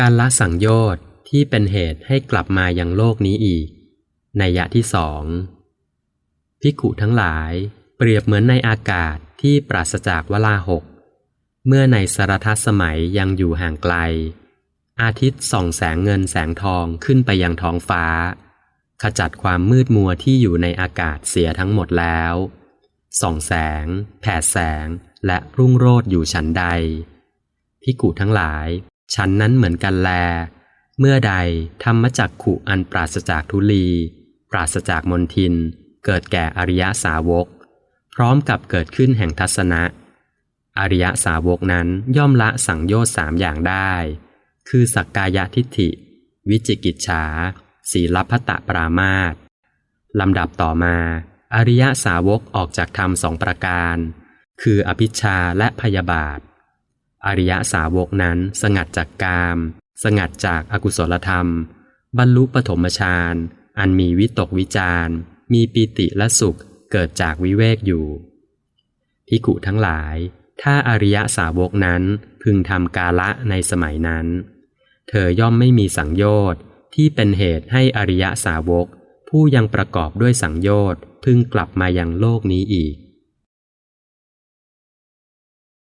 การละสังโยชน์ที่เป็นเหตุให้กลับมายังโลกนี้อีก ในยะที่สองภิกุทั้งหลาย เปรียบเหมือนในอากาศที่ปราศจากวลาหก เมื่อในสารทัศสมัยยังอยู่ห่างไกล อาทิตย์ส่องแสงเงินแสงทองขึ้นไปยังท้องฟ้า ขจัดความมืดมัวที่อยู่ในอากาศเสียทั้งหมดแล้วส่องแสง แผดแสงและรุ่งโรจน์อยู่ชั้นใดพิกุทั้งหลาย ชั้นนั้นเหมือนกันแล เมื่อใดธรรมจักขุอันปราศจากทุลี ปราศจากมนทิน เกิดแก่อริยสาวก พร้อมกับเกิดขึ้นแห่งทัศนะ อริยสาวกนั้นย่อมละสังโยชน์สามอย่างได้ คือสักกายทิฏฐิ วิจิกิจฉาศีลพัตตปรามาตลำดับต่อมา อริยสาวกออกจากธรรมสองประการ คืออภิชาและพยาบาท อริยสาวกนั้นสงัดจากกาม สงัดจากอากุศลธรรม บรรลุปฐมฌานอันมีวิตกวิจารมีปีติและสุขเกิดจากวิเวกอยู่พิกุทั้งหลาย ถ้าอริยสาวกนั้นพึงทำกาละในสมัยนั้น เธอย่อมไม่มีสังโยชน์ที่เป็นเหตุให้อริยสาวก ผู้ยังประกอบด้วยสังโยชน์พึงกลับมายังโลกนี้อีก